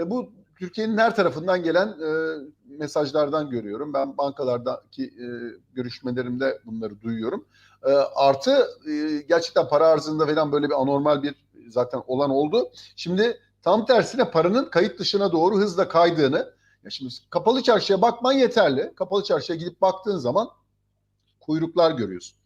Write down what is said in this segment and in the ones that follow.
E, bu Türkiye'nin her tarafından gelen e, mesajlardan görüyorum. Ben bankalardaki e, görüşmelerimde bunları duyuyorum. E, artı e, gerçekten para arzında falan böyle bir anormal bir zaten olan oldu. Şimdi tam tersine paranın kayıt dışına doğru hızla kaydığını ya şimdi kapalı çarşıya bakman yeterli. Kapalı çarşıya gidip baktığın zaman kuyruklar görüyorsun.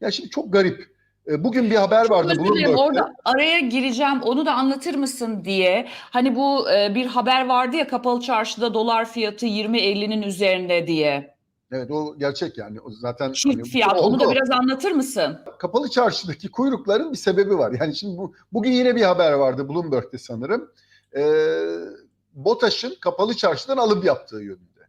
Ya şimdi çok garip. E, Bugün bir haber vardı. Özür dilerim orada araya gireceğim onu da anlatır mısın diye. Hani bu e, bir haber vardı ya kapalı çarşıda dolar fiyatı 20-50'nin üzerinde diye. Evet o gerçek yani. O zaten Çift hani fiyat onu da oldu. biraz anlatır mısın? kapalı çarşıdaki kuyrukların bir sebebi var. Yani şimdi bu, bugün yine bir haber vardı Bloomberg'de sanırım. Ee, BOTAŞ'ın kapalı çarşıdan alım yaptığı yönünde.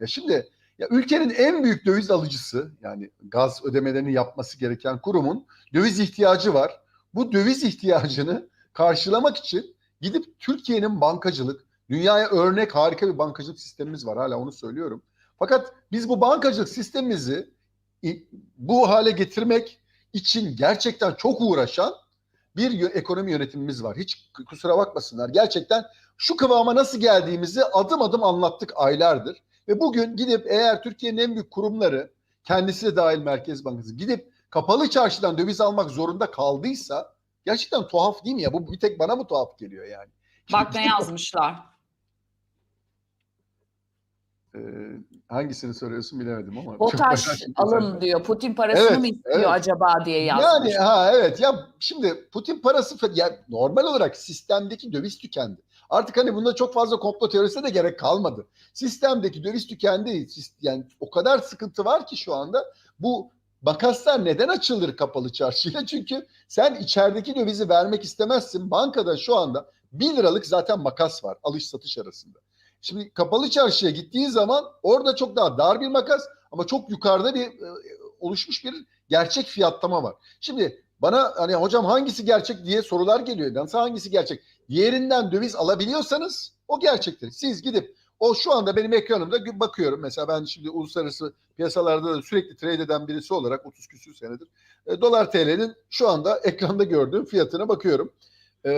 Ya şimdi ya ülkenin en büyük döviz alıcısı yani gaz ödemelerini yapması gereken kurumun döviz ihtiyacı var. Bu döviz ihtiyacını karşılamak için gidip Türkiye'nin bankacılık, dünyaya örnek harika bir bankacılık sistemimiz var hala onu söylüyorum. Fakat biz bu bankacılık sistemimizi bu hale getirmek için gerçekten çok uğraşan bir ekonomi yönetimimiz var. Hiç kusura bakmasınlar. Gerçekten şu kıvama nasıl geldiğimizi adım adım anlattık aylardır. Ve bugün gidip eğer Türkiye'nin en büyük kurumları kendisi de dahil Merkez Bankası gidip kapalı çarşıdan döviz almak zorunda kaldıysa gerçekten tuhaf değil mi ya? Bu bir tek bana mı tuhaf geliyor yani? Şimdi Bak ne yazmışlar. Ee, hangisini soruyorsun bilemedim ama. BOTAŞ zaten. diyor. Putin parasını Evet, mı istiyor evet. acaba diye yazmış. Yani ha evet ya şimdi Putin parası ya normal olarak sistemdeki döviz tükendi. Artık hani bunda çok fazla komplo teorisine de gerek kalmadı. Sistemdeki döviz tükendi. Yani o kadar sıkıntı var ki şu anda bu makaslar neden açılır kapalı çarşıya? Çünkü sen içerideki dövizi vermek istemezsin. Bankada şu anda 1 liralık zaten makas var alış satış arasında. Şimdi kapalı çarşıya gittiğin zaman orada çok daha dar bir makas ama çok yukarıda bir e, oluşmuş bir gerçek fiyatlama var. Şimdi bana hani hocam hangisi gerçek diye sorular geliyor. Nasıl hangisi gerçek? Diğerinden döviz alabiliyorsanız o gerçektir. Siz gidip o şu anda benim ekranımda bakıyorum. Mesela ben şimdi uluslararası piyasalarda da sürekli trade eden birisi olarak 30 küsür senedir. e, dolar TL'nin şu anda ekranda gördüğüm fiyatına bakıyorum. E,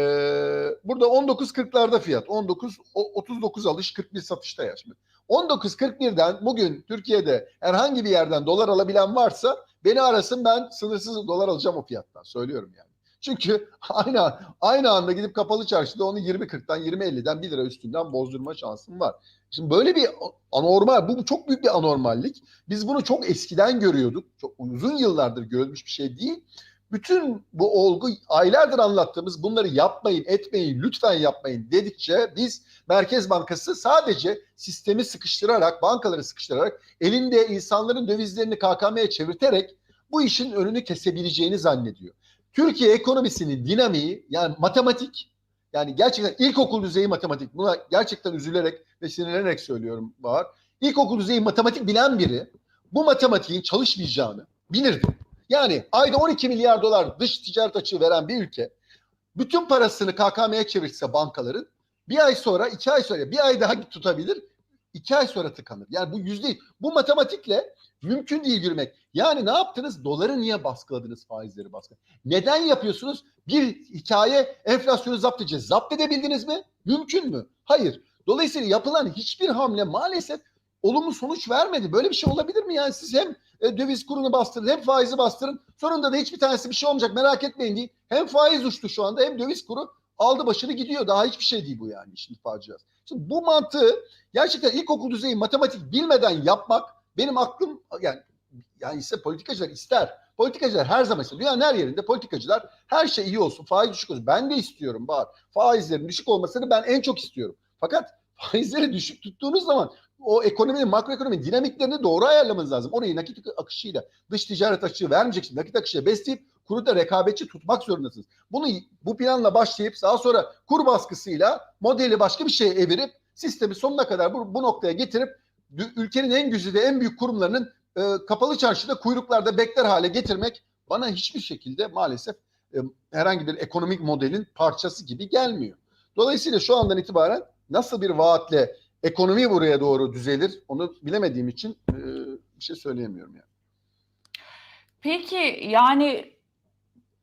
burada 19.40'larda fiyat. 19 o- 39 alış 41 satışta ya şimdi. 19.41'den bugün Türkiye'de herhangi bir yerden dolar alabilen varsa beni arasın ben sınırsız dolar alacağım o fiyattan. Söylüyorum yani. Çünkü aynı aynı anda gidip kapalı çarşıda onu 20.40'dan 20.50'den 1 lira üstünden bozdurma şansım var. Şimdi böyle bir anormal, bu çok büyük bir anormallik. Biz bunu çok eskiden görüyorduk. Çok uzun yıllardır görülmüş bir şey değil. Bütün bu olgu aylardır anlattığımız bunları yapmayın, etmeyin, lütfen yapmayın dedikçe biz Merkez Bankası sadece sistemi sıkıştırarak, bankaları sıkıştırarak elinde insanların dövizlerini KKM'ye çevirterek bu işin önünü kesebileceğini zannediyor. Türkiye ekonomisinin dinamiği yani matematik yani gerçekten ilkokul düzeyi matematik buna gerçekten üzülerek ve sinirlenerek söylüyorum var. İlkokul düzeyi matematik bilen biri bu matematiğin çalışmayacağını bilirdi. Yani ayda 12 milyar dolar dış ticaret açığı veren bir ülke bütün parasını KKM'ye çevirse bankaların bir ay sonra iki ay sonra bir ay daha tutabilir iki ay sonra tıkanır. Yani bu yüzde bu matematikle mümkün değil yürümek. Yani ne yaptınız? Doları niye baskıladınız faizleri baskı? Neden yapıyorsunuz? Bir hikaye enflasyonu zapt edeceğiz. Zapt edebildiniz mi? Mümkün mü? Hayır. Dolayısıyla yapılan hiçbir hamle maalesef olumlu sonuç vermedi. Böyle bir şey olabilir mi? Yani siz hem e, döviz kurunu bastırın hem faizi bastırın. Sonunda da hiçbir tanesi bir şey olmayacak merak etmeyin değil. Hem faiz uçtu şu anda hem döviz kuru aldı başını gidiyor. Daha hiçbir şey değil bu yani işin faciası. Şimdi bu mantığı gerçekten ilkokul düzeyi matematik bilmeden yapmak benim aklım yani yani ise politikacılar ister. Politikacılar her zaman ister. Dünyanın her yerinde politikacılar her şey iyi olsun, faiz düşük olsun. Ben de istiyorum Bahar. Faizlerin düşük olmasını ben en çok istiyorum. Fakat faizleri düşük tuttuğunuz zaman o ekonominin, makroekonominin dinamiklerini doğru ayarlamanız lazım. Orayı nakit akışıyla, dış ticaret açığı vermeyeceksiniz. Nakit akışıyla besleyip kuru da rekabetçi tutmak zorundasınız. Bunu bu planla başlayıp daha sonra kur baskısıyla modeli başka bir şeye evirip sistemi sonuna kadar bu, bu noktaya getirip ülkenin en güzide en büyük kurumlarının e, kapalı çarşıda kuyruklarda bekler hale getirmek bana hiçbir şekilde maalesef e, herhangi bir ekonomik modelin parçası gibi gelmiyor. Dolayısıyla şu andan itibaren nasıl bir vaatle ekonomi buraya doğru düzelir onu bilemediğim için e, bir şey söyleyemiyorum yani. Peki yani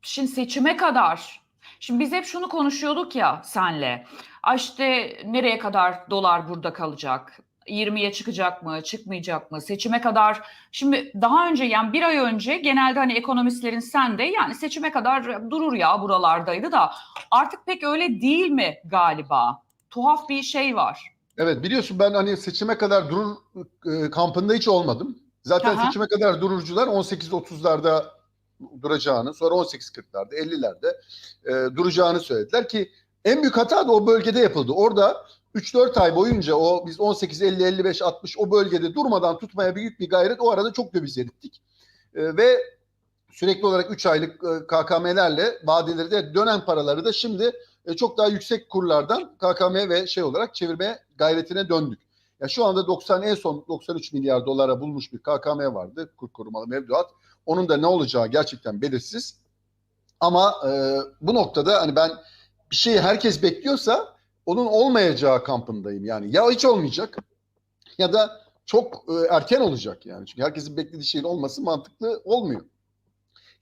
şimdi seçime kadar Şimdi biz hep şunu konuşuyorduk ya senle. "Ay işte nereye kadar dolar burada kalacak? 20'ye çıkacak mı, çıkmayacak mı? Seçime kadar. Şimdi daha önce yani bir ay önce genelde hani ekonomistlerin sen de yani seçime kadar durur ya buralardaydı da artık pek öyle değil mi galiba? Tuhaf bir şey var. Evet biliyorsun ben hani seçime kadar durur e, kampında hiç olmadım. Zaten Aha. seçime kadar dururcular 18.30'larda duracağını, sonra 18.40'larda, 50'lerde e, duracağını söylediler ki en büyük hata da o bölgede yapıldı. Orada 3-4 ay boyunca o biz 18, 50, 55, 60 o bölgede durmadan tutmaya büyük bir gayret o arada çok döviz erittik. E, ve sürekli olarak 3 aylık e, KKM'lerle vadeleri de dönen paraları da şimdi e, çok daha yüksek kurlardan KKM ve şey olarak çevirmeye gayretine döndük. Ya şu anda 90 en son 93 milyar dolara bulmuş bir KKM vardı kur korumalı mevduat. Onun da ne olacağı gerçekten belirsiz. Ama e, bu noktada hani ben bir şeyi herkes bekliyorsa onun olmayacağı kampındayım. Yani ya hiç olmayacak ya da çok e, erken olacak yani. Çünkü herkesin beklediği şeyin olması mantıklı olmuyor.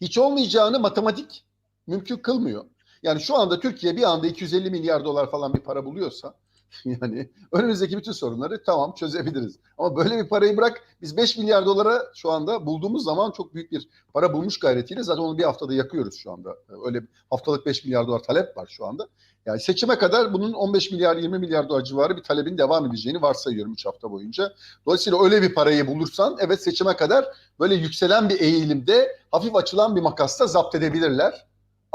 Hiç olmayacağını matematik mümkün kılmıyor. Yani şu anda Türkiye bir anda 250 milyar dolar falan bir para buluyorsa yani önümüzdeki bütün sorunları tamam çözebiliriz. Ama böyle bir parayı bırak biz 5 milyar dolara şu anda bulduğumuz zaman çok büyük bir para bulmuş gayretiyle zaten onu bir haftada yakıyoruz şu anda. Öyle haftalık 5 milyar dolar talep var şu anda. Yani seçime kadar bunun 15 milyar 20 milyar dolar civarı bir talebin devam edeceğini varsayıyorum 3 hafta boyunca. Dolayısıyla öyle bir parayı bulursan evet seçime kadar böyle yükselen bir eğilimde hafif açılan bir makasta zapt edebilirler.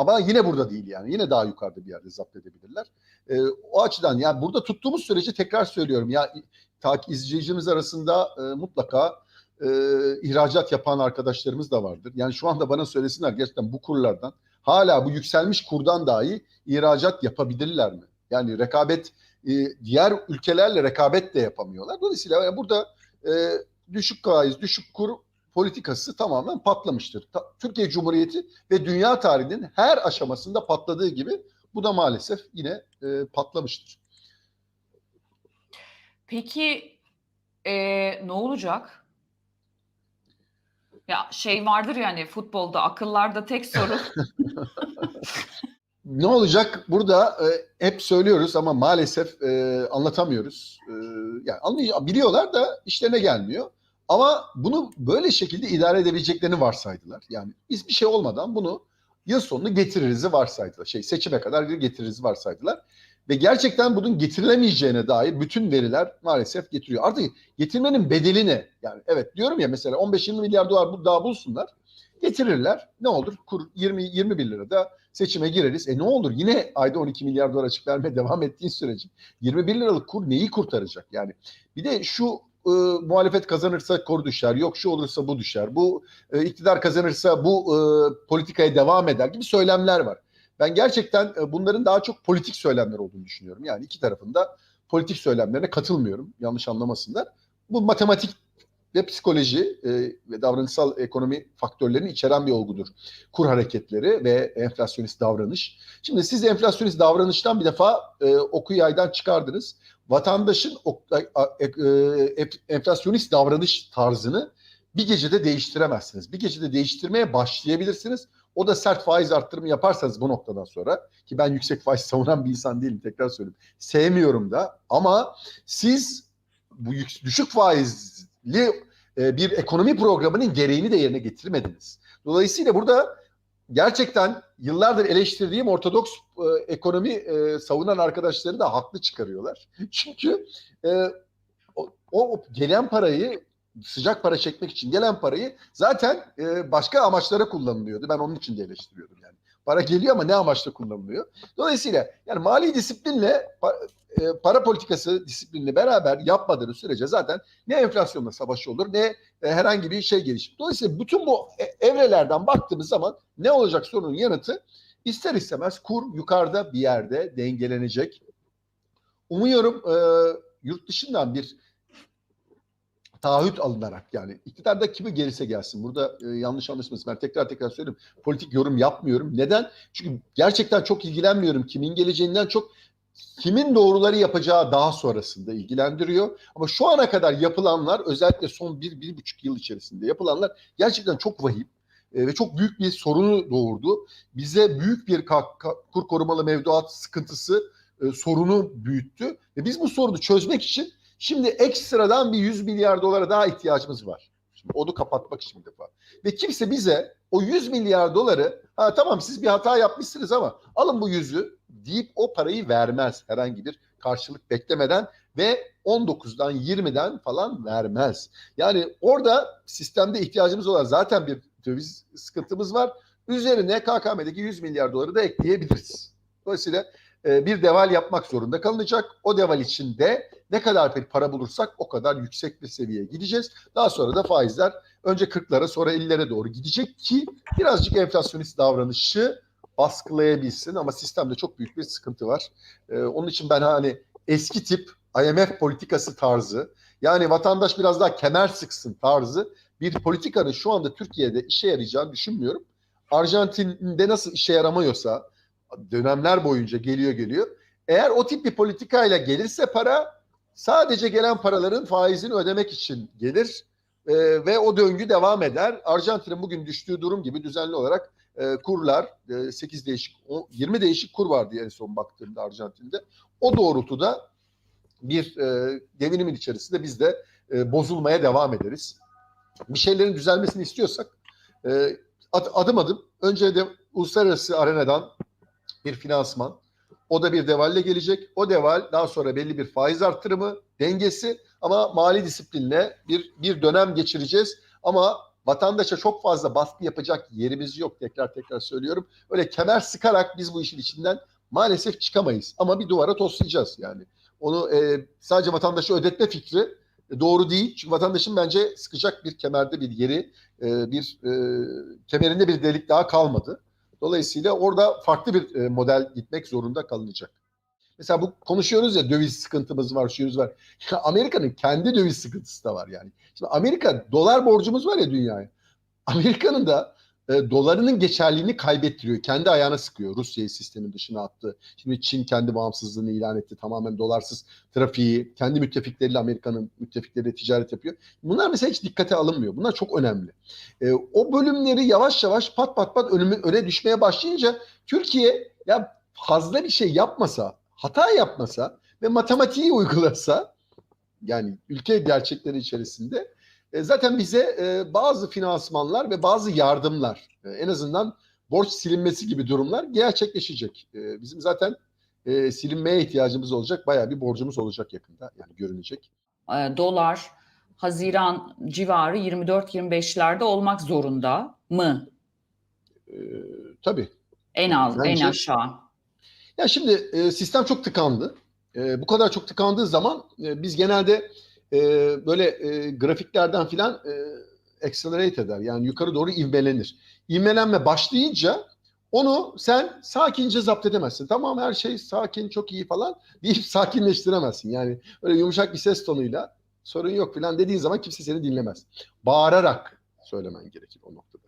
Ama yine burada değil yani. Yine daha yukarıda bir yerde zapt edebilirler. Ee, o açıdan yani burada tuttuğumuz sürece tekrar söylüyorum ya takip izleyicimiz arasında e, mutlaka e, ihracat yapan arkadaşlarımız da vardır. Yani şu anda bana söylesinler gerçekten bu kurlardan hala bu yükselmiş kurdan dahi ihracat yapabilirler mi? Yani rekabet e, diğer ülkelerle rekabet de yapamıyorlar. Dolayısıyla yani burada e, düşük faiz, düşük kur politikası tamamen patlamıştır. Ta- Türkiye Cumhuriyeti ve dünya tarihinin her aşamasında patladığı gibi bu da maalesef yine e, patlamıştır. Peki e, ne olacak? Ya şey vardır yani futbolda akıllarda tek soru. Ne olacak? Burada e, hep söylüyoruz ama maalesef e, anlatamıyoruz. E, yani anlay- biliyorlar da işlerine gelmiyor. Ama bunu böyle şekilde idare edebileceklerini varsaydılar. Yani biz bir şey olmadan bunu yıl sonunu getiririz varsaydılar. Şey seçime kadar getiririz varsaydılar. Ve gerçekten bunun getirilemeyeceğine dair bütün veriler maalesef getiriyor. Artık getirmenin bedeli ne? Yani evet diyorum ya mesela 15-20 milyar dolar bu- daha bulsunlar. Getirirler. Ne olur? Kur 20 21 lira da seçime gireriz. E ne olur? Yine ayda 12 milyar dolar açık vermeye devam ettiğin sürece 21 liralık kur neyi kurtaracak? Yani bir de şu e, muhalefet kazanırsa kur düşer. Yok şu olursa bu düşer. Bu e, iktidar kazanırsa bu e, politikaya devam eder gibi söylemler var. Ben gerçekten e, bunların daha çok politik söylemler olduğunu düşünüyorum. Yani iki tarafında politik söylemlerine katılmıyorum. Yanlış anlamasınlar. Bu matematik ve psikoloji e, ve davranışsal ekonomi faktörlerini içeren bir olgudur. Kur hareketleri ve enflasyonist davranış. Şimdi siz enflasyonist davranıştan bir defa e, oku yaydan çıkardınız. Vatandaşın e, e, enflasyonist davranış tarzını bir gecede değiştiremezsiniz. Bir gecede değiştirmeye başlayabilirsiniz. O da sert faiz arttırımı yaparsanız bu noktadan sonra ki ben yüksek faiz savunan bir insan değilim tekrar söyleyeyim. Sevmiyorum da ama siz bu düşük faizli e, bir ekonomi programının gereğini de yerine getirmediniz. Dolayısıyla burada gerçekten yıllardır eleştirdiğim ortodoks e, ekonomi e, savunan arkadaşları da haklı çıkarıyorlar. Çünkü e, o, o gelen parayı sıcak para çekmek için gelen parayı zaten e, başka amaçlara kullanılıyordu. Ben onun için de eleştiriyordum yani. Para geliyor ama ne amaçla kullanılıyor? Dolayısıyla yani mali disiplinle e, para politikası disiplinle beraber yapmadığınız sürece zaten ne enflasyonla savaşı olur ne e, herhangi bir şey gelişir. Dolayısıyla bütün bu e- evrelerden baktığımız zaman ne olacak sorunun yanıtı ister istemez kur yukarıda bir yerde dengelenecek. Umuyorum e, yurt dışından bir taahhüt alınarak yani iktidarda kimi gelirse gelsin. Burada e, yanlış anlaşılmasın. Ben tekrar tekrar söylüyorum. Politik yorum yapmıyorum. Neden? Çünkü gerçekten çok ilgilenmiyorum. Kimin geleceğinden çok kimin doğruları yapacağı daha sonrasında ilgilendiriyor. Ama şu ana kadar yapılanlar özellikle son bir, bir buçuk yıl içerisinde yapılanlar gerçekten çok vahim. e, ve çok büyük bir sorunu doğurdu. Bize büyük bir kur korumalı mevduat sıkıntısı e, sorunu büyüttü ve biz bu sorunu çözmek için şimdi ekstradan bir 100 milyar dolara daha ihtiyacımız var. Şimdi onu kapatmak için bir defa. Ve kimse bize o 100 milyar doları ha tamam siz bir hata yapmışsınız ama alın bu yüzü deyip o parayı vermez herhangi bir karşılık beklemeden ve 19'dan 20'den falan vermez. Yani orada sistemde ihtiyacımız olan zaten bir döviz sıkıntımız var. Üzerine KKM'deki 100 milyar doları da ekleyebiliriz. Dolayısıyla bir deval yapmak zorunda kalınacak. O deval içinde ne kadar para bulursak o kadar yüksek bir seviyeye gideceğiz. Daha sonra da faizler önce 40'lara sonra 50'lere doğru gidecek ki birazcık enflasyonist davranışı baskılayabilsin ama sistemde çok büyük bir sıkıntı var. Ee, onun için ben hani eski tip IMF politikası tarzı yani vatandaş biraz daha kemer sıksın tarzı bir politikanın şu anda Türkiye'de işe yarayacağını düşünmüyorum. Arjantin'de nasıl işe yaramıyorsa dönemler boyunca geliyor geliyor. Eğer o tip bir politikayla gelirse para sadece gelen paraların faizini ödemek için gelir Ee, ve o döngü devam eder. Arjantin'in bugün düştüğü durum gibi düzenli olarak e, kurlar e, 8 değişik o- 20 değişik kur vardı en son baktığımda Arjantin'de. O doğrultuda bir e, devinimin içerisinde biz de e, bozulmaya devam ederiz. Bir şeylerin düzelmesini istiyorsak e, ad- adım adım önce de uluslararası arenadan bir finansman o da bir devalle gelecek. O deval daha sonra belli bir faiz artırımı dengesi ama mali disiplinle bir bir dönem geçireceğiz. Ama vatandaşa çok fazla baskı yapacak yerimiz yok tekrar tekrar söylüyorum. Öyle kemer sıkarak biz bu işin içinden maalesef çıkamayız. Ama bir duvara toslayacağız yani. Onu e, sadece vatandaşa ödetme fikri e, doğru değil. Çünkü vatandaşın bence sıkacak bir kemerde bir yeri, e, bir e, kemerinde bir delik daha kalmadı. Dolayısıyla orada farklı bir e, model gitmek zorunda kalınacak. Mesela bu konuşuyoruz ya döviz sıkıntımız var, şuyuz var. Amerika'nın kendi döviz sıkıntısı da var yani. Şimdi Amerika dolar borcumuz var ya dünyaya. Amerika'nın da e, dolarının geçerliliğini kaybettiriyor. Kendi ayağına sıkıyor. Rusya'yı sistemin dışına attı. Şimdi Çin kendi bağımsızlığını ilan etti. Tamamen dolarsız trafiği, kendi müttefikleriyle Amerika'nın müttefikleriyle ticaret yapıyor. Bunlar mesela hiç dikkate alınmıyor. Bunlar çok önemli. E, o bölümleri yavaş yavaş pat pat pat önüme, öne düşmeye başlayınca Türkiye ya fazla bir şey yapmasa, hata yapmasa ve matematiği uygulasa yani ülke gerçekleri içerisinde e, zaten bize e, bazı finansmanlar ve bazı yardımlar e, en azından borç silinmesi gibi durumlar gerçekleşecek. E, bizim zaten e, silinmeye ihtiyacımız olacak. Bayağı bir borcumuz olacak yakında yani görünecek. E, dolar Haziran civarı 24-25'lerde olmak zorunda mı? E, tabii. En az, Bence- en aşağı. Ya şimdi e, sistem çok tıkandı. E, bu kadar çok tıkandığı zaman e, biz genelde e, böyle e, grafiklerden filan e, accelerate eder. Yani yukarı doğru ivmelenir. İvmelenme başlayınca onu sen sakince zapt edemezsin. Tamam her şey sakin, çok iyi falan deyip sakinleştiremezsin. Yani öyle yumuşak bir ses tonuyla sorun yok filan dediğin zaman kimse seni dinlemez. Bağırarak söylemen gerekir o noktada.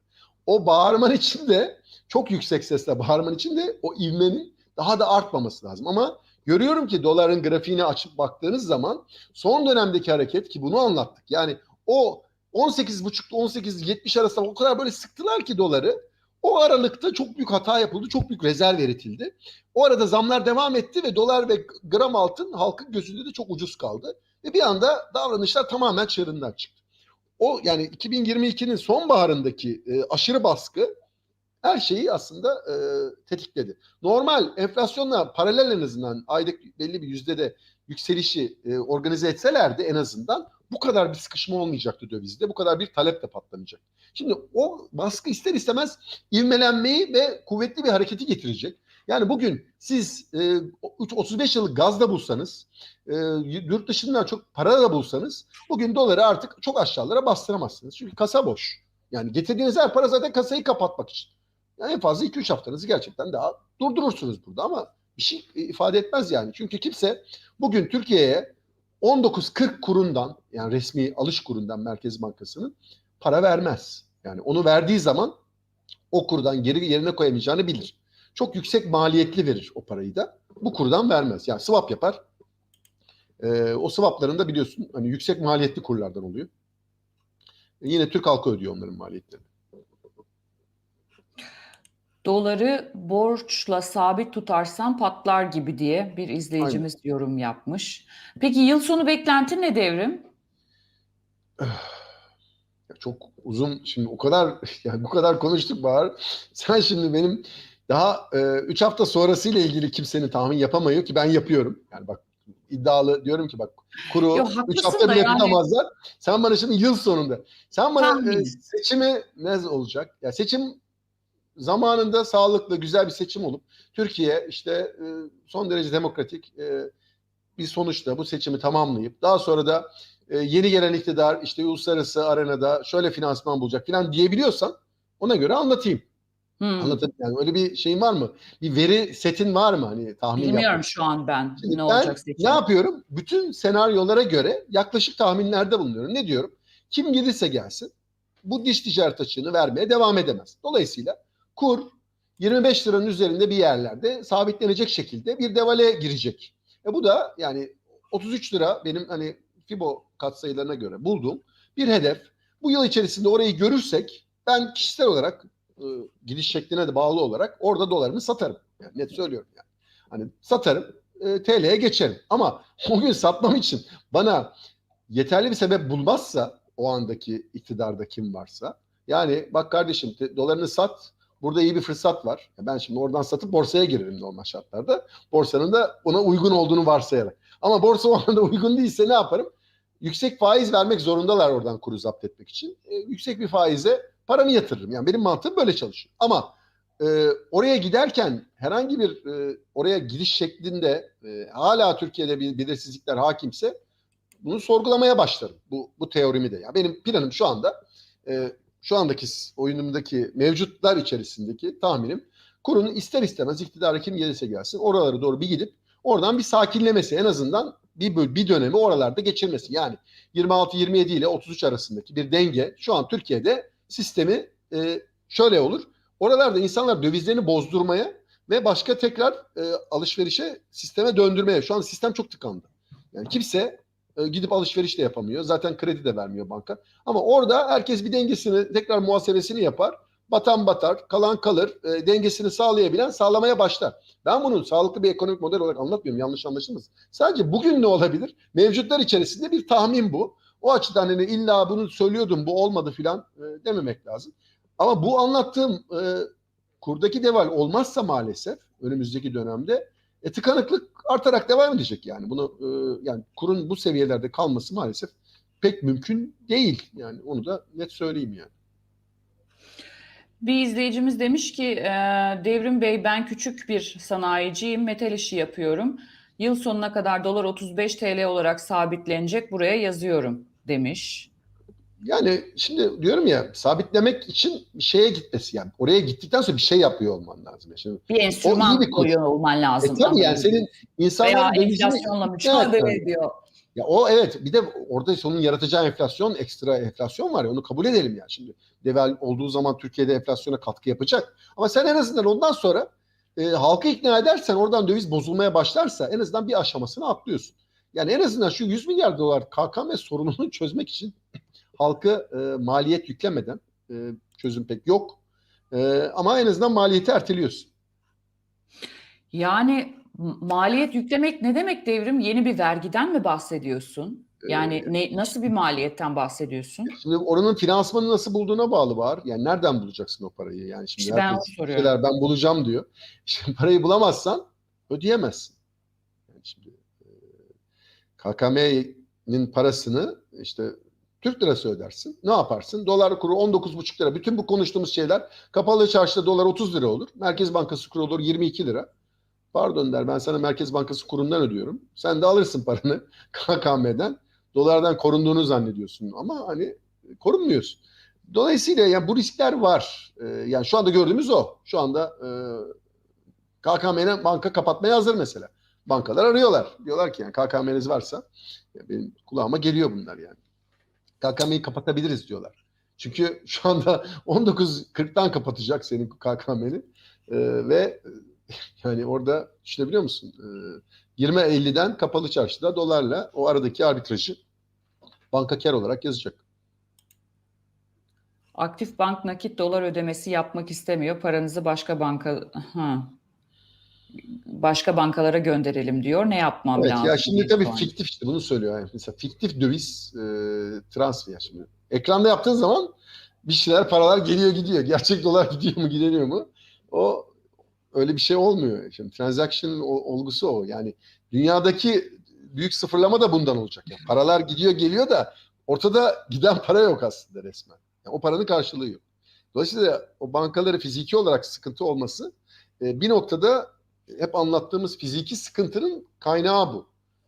O bağırman için de çok yüksek sesle bağırman için de o ivmenin daha da artmaması lazım. Ama görüyorum ki doların grafiğini açıp baktığınız zaman son dönemdeki hareket ki bunu anlattık. Yani o 18.5 18.70 arasında o kadar böyle sıktılar ki doları. O aralıkta çok büyük hata yapıldı. Çok büyük rezerv eritildi. O arada zamlar devam etti ve dolar ve gram altın halkın gözünde de çok ucuz kaldı. Ve bir anda davranışlar tamamen çığırından çıktı. O yani 2022'nin sonbaharındaki e, aşırı baskı her şeyi aslında e, tetikledi. Normal enflasyonla paralel en azından aylık belli bir yüzdede yükselişi e, organize etselerdi en azından bu kadar bir sıkışma olmayacaktı dövizde. Bu kadar bir talep de patlamayacak. Şimdi o baskı ister istemez ivmelenmeyi ve kuvvetli bir hareketi getirecek. Yani bugün siz e, 35 yıllık gazda bulsanız, e, yurt dışından çok para da bulsanız bugün doları artık çok aşağılara bastıramazsınız. Çünkü kasa boş. Yani getirdiğiniz her para zaten kasayı kapatmak için. En fazla 2-3 haftanızı gerçekten daha durdurursunuz burada ama bir şey ifade etmez yani. Çünkü kimse bugün Türkiye'ye 19.40 kurundan yani resmi alış kurundan Merkez Bankası'nın para vermez. Yani onu verdiği zaman o kurdan geri yerine koyamayacağını bilir. Çok yüksek maliyetli verir o parayı da. Bu kurdan vermez. Yani swap yapar. Ee, o swapların da biliyorsun hani yüksek maliyetli kurlardan oluyor. Yine Türk halkı ödüyor onların maliyetlerini. Doları borçla sabit tutarsan patlar gibi diye bir izleyicimiz yorum yapmış. Peki yıl sonu beklentin ne devrim? Ya çok uzun şimdi o kadar yani bu kadar konuştuk Bahar. Sen şimdi benim daha 3 hafta sonrasıyla ilgili kimsenin tahmin yapamıyor ki ben yapıyorum. Yani bak iddialı diyorum ki bak kuru Yo, 3 haklısın hafta bile yani- tutamazlar. Sen bana şimdi yıl sonunda. Sen bana Tahmin. e, seçimi ne olacak? Ya seçim zamanında sağlıklı güzel bir seçim olup Türkiye işte e, son derece demokratik e, bir sonuçta bu seçimi tamamlayıp daha sonra da e, yeni gelen iktidar işte uluslararası arenada şöyle finansman bulacak falan diyebiliyorsan ona göre anlatayım. Hmm, Anlatayım yani öyle bir şeyin var mı? Bir veri setin var mı hani tahmin Bilmiyorum yapmak? şu an ben Şimdi ne ben olacak seçim. ne yapıyorum? Bütün senaryolara göre yaklaşık tahminlerde bulunuyorum. Ne diyorum? Kim gelirse gelsin bu diş ticaret açığını vermeye devam edemez. Dolayısıyla kur 25 liranın üzerinde bir yerlerde sabitlenecek şekilde bir devale girecek. E bu da yani 33 lira benim hani Fibo katsayılarına göre bulduğum bir hedef. Bu yıl içerisinde orayı görürsek ben kişisel olarak e, gidiş şekline de bağlı olarak orada dolarımı satarım. Yani net söylüyorum yani. Hani satarım e, TL'ye geçerim. Ama o gün satmam için bana yeterli bir sebep bulmazsa o andaki iktidarda kim varsa yani bak kardeşim te- dolarını sat burada iyi bir fırsat var. Ben şimdi oradan satıp borsaya girerim normal şartlarda. Borsanın da ona uygun olduğunu varsayarak. Ama borsa o anda uygun değilse ne yaparım? Yüksek faiz vermek zorundalar oradan kuru zapt etmek için. E, yüksek bir faize paramı yatırırım. Yani benim mantığım böyle çalışıyor. Ama e, oraya giderken herhangi bir e, oraya gidiş şeklinde e, hala Türkiye'de bir belirsizlikler hakimse bunu sorgulamaya başlarım. Bu, bu teorimi de. Ya benim planım şu anda e, şu andaki oyunumdaki mevcutlar içerisindeki tahminim kurun ister istemez iktidara kim gelirse gelsin oralara doğru bir gidip oradan bir sakinlemesi en azından bir, bir dönemi oralarda geçirmesi. Yani 26-27 ile 33 arasındaki bir denge şu an Türkiye'de sistemi e, şöyle olur. Oralarda insanlar dövizlerini bozdurmaya ve başka tekrar e, alışverişe sisteme döndürmeye. Şu an sistem çok tıkandı. Yani kimse e, gidip alışveriş de yapamıyor. Zaten kredi de vermiyor banka. Ama orada herkes bir dengesini tekrar muhasebesini yapar. Batan batar, kalan kalır. E, dengesini sağlayabilen sağlamaya başlar. Ben bunu sağlıklı bir ekonomik model olarak anlatmıyorum. Yanlış anlaşılmasın. Sadece bugün ne olabilir? Mevcutlar içerisinde bir tahmin bu. O açıdan hani illa bunu söylüyordum bu olmadı filan e, dememek lazım. Ama bu anlattığım e, kurdaki deval olmazsa maalesef önümüzdeki dönemde e, tıkanıklık artarak devam edecek yani. Bunu e, yani kurun bu seviyelerde kalması maalesef pek mümkün değil. Yani onu da net söyleyeyim yani. Bir izleyicimiz demiş ki e, Devrim Bey ben küçük bir sanayiciyim, metal işi yapıyorum. Yıl sonuna kadar dolar 35 TL olarak sabitlenecek buraya yazıyorum demiş. Yani şimdi diyorum ya sabitlemek için bir şeye gitmesi yani oraya gittikten sonra bir şey yapıyor olman lazım. Şimdi, Bir enstrüman bir koyuyor olman e lazım. tabii yani senin insanların Veya enflasyonla mücadele ediyor. Ya o evet bir de orada sonun yaratacağı enflasyon ekstra enflasyon var ya onu kabul edelim yani şimdi deval olduğu zaman Türkiye'de enflasyona katkı yapacak. Ama sen en azından ondan sonra e, halkı ikna edersen oradan döviz bozulmaya başlarsa en azından bir aşamasını atlıyorsun. Yani en azından şu 100 milyar dolar KKM sorununu çözmek için halkı e, maliyet yüklemeden e, çözüm pek yok. E, ama en azından maliyeti erteliyorsun. Yani maliyet yüklemek ne demek devrim? Yeni bir vergiden mi bahsediyorsun? Ee, Yani ne, nasıl bir maliyetten bahsediyorsun? Şimdi oranın finansmanı nasıl bulduğuna bağlı var. Yani nereden bulacaksın o parayı? Yani şimdi İşte ben soruyorum. şeyler ben bulacağım diyor. Şimdi parayı bulamazsan ödeyemezsin. Yani şimdi e, KKM'nin parasını işte Türk lirası ödersin. Ne yaparsın? Dolar kuru 19,5 lira. Bütün bu konuştuğumuz şeyler kapalı çarşıda dolar 30 lira olur. Merkez Bankası kuru olur 22 lira. Pardon der ben sana Merkez Bankası kurundan ödüyorum. Sen de alırsın paranı KKM'den. Dolardan korunduğunu zannediyorsun ama hani korunmuyorsun. Dolayısıyla yani bu riskler var. Ee, yani şu anda gördüğümüz o. Şu anda e, KKM'nin banka kapatmaya hazır mesela. Bankalar arıyorlar. Diyorlar ki yani KKM'niz varsa ya benim kulağıma geliyor bunlar yani. KKM'yi kapatabiliriz diyorlar. Çünkü şu anda 19.40'tan kapatacak senin KKM'ni Ee, ve e, yani orada düşünebiliyor musun? Ee, 20.50'den kapalı çarşıda dolarla o aradaki arbitrajı banka kar olarak yazacak. Aktif bank nakit dolar ödemesi yapmak istemiyor. Paranızı başka banka ha. Başka bankalara gönderelim diyor. Ne yapmam Evet lazım? ya şimdi tabii an. fiktif işte bunu söylüyor. Yani mesela fiktif döviz e, transfer şimdi. Ekranda yaptığın zaman bir şeyler paralar geliyor gidiyor. Gerçek dolar gidiyor mu gidemiyor mu? O öyle bir şey olmuyor. Şimdi transaction olgusu o. Yani dünyadaki büyük sıfırlama da bundan olacak. Yani paralar gidiyor geliyor da ortada giden para yok aslında resmen. Yani o paranın karşılığı yok. Dolayısıyla o bankaları fiziki olarak sıkıntı olması e, bir noktada hep anlattığımız fiziki sıkıntının kaynağı bu.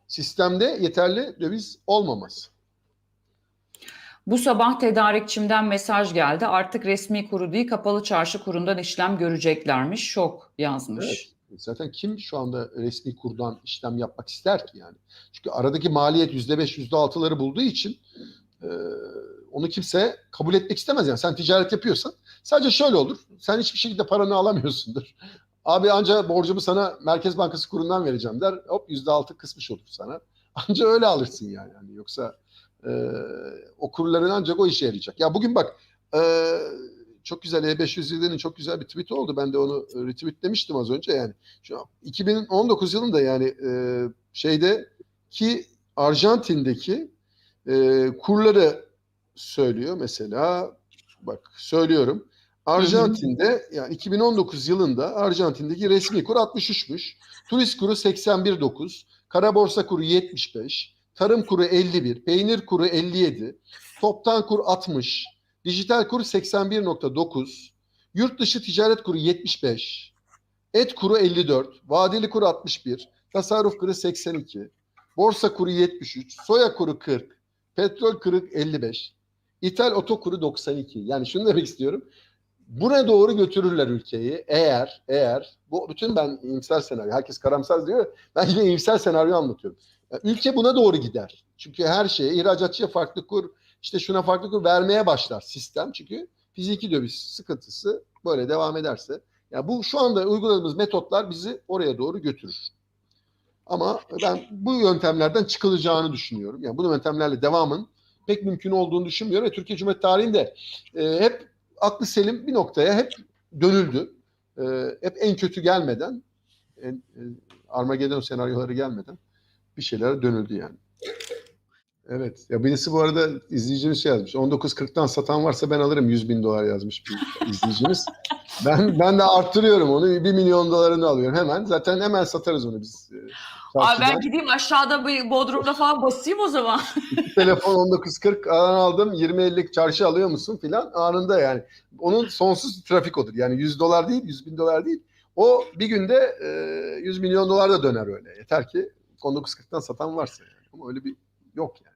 Sistemde yeterli döviz olmaması. Bu sabah tedarikçimden mesaj geldi. Artık resmi kuru değil kapalı çarşı kurundan işlem göreceklermiş. Şok yazmış. Evet. Zaten kim şu anda resmi kurdan işlem yapmak ister ki yani? Çünkü aradaki maliyet yüzde beş, yüzde altıları bulduğu için e, onu kimse kabul etmek istemez. Yani sen ticaret yapıyorsan sadece şöyle olur. Sen hiçbir şekilde paranı alamıyorsundur. Abi anca borcumu sana Merkez Bankası kurundan vereceğim der. Hop yüzde altı kısmış olur sana. Anca öyle alırsın yani. yani yoksa e, o kurların ancak o işe yarayacak. Ya bugün bak e, çok güzel E507'nin çok güzel bir tweet oldu. Ben de onu retweetlemiştim az önce yani. Şu an 2019 yılında yani e, şeyde ki Arjantin'deki e, kurları söylüyor mesela bak söylüyorum. Arjantin'de yani 2019 yılında Arjantin'deki resmi kur 63'müş. Turist kuru 81.9, kara borsa kuru 75, tarım kuru 51, peynir kuru 57, toptan kur 60, dijital kur 81.9, yurt dışı ticaret kuru 75, et kuru 54, vadeli kur 61, tasarruf kuru 82, borsa kuru 73, soya kuru 40, petrol kuru 55, ithal oto kuru 92. Yani şunu demek istiyorum. Buna doğru götürürler ülkeyi eğer eğer bu bütün ben iyimser senaryo herkes karamsar diyor ben yine iyimser senaryo anlatıyorum. Yani ülke buna doğru gider. Çünkü her şeye ihracatçıya farklı kur işte şuna farklı kur vermeye başlar sistem. Çünkü fiziki döviz sıkıntısı böyle devam ederse yani bu şu anda uyguladığımız metotlar bizi oraya doğru götürür. Ama ben bu yöntemlerden çıkılacağını düşünüyorum. Yani bu yöntemlerle devamın pek mümkün olduğunu düşünmüyorum. Ve Türkiye Cumhuriyeti tarihinde e, hep aklı selim bir noktaya hep dönüldü. E, hep en kötü gelmeden, en, e, Armageddon senaryoları gelmeden bir şeylere dönüldü yani. Evet. Ya birisi bu arada izleyicimiz şey yazmış. 19.40'tan satan varsa ben alırım 100 bin dolar yazmış bir izleyicimiz. ben ben de arttırıyorum onu. 1 milyon dolarını alıyorum hemen. Zaten hemen satarız onu biz. e, Abi ben gideyim aşağıda bir Bodrum'da falan basayım o zaman. Telefon 19.40 alan aldım 20.50'lik çarşı alıyor musun filan anında yani. Onun sonsuz trafik odur. Yani 100 dolar değil 100 bin dolar değil. O bir günde e, 100 milyon dolar da döner öyle. Yeter ki 19.40'tan satan varsa yani. Ama öyle bir yok yani.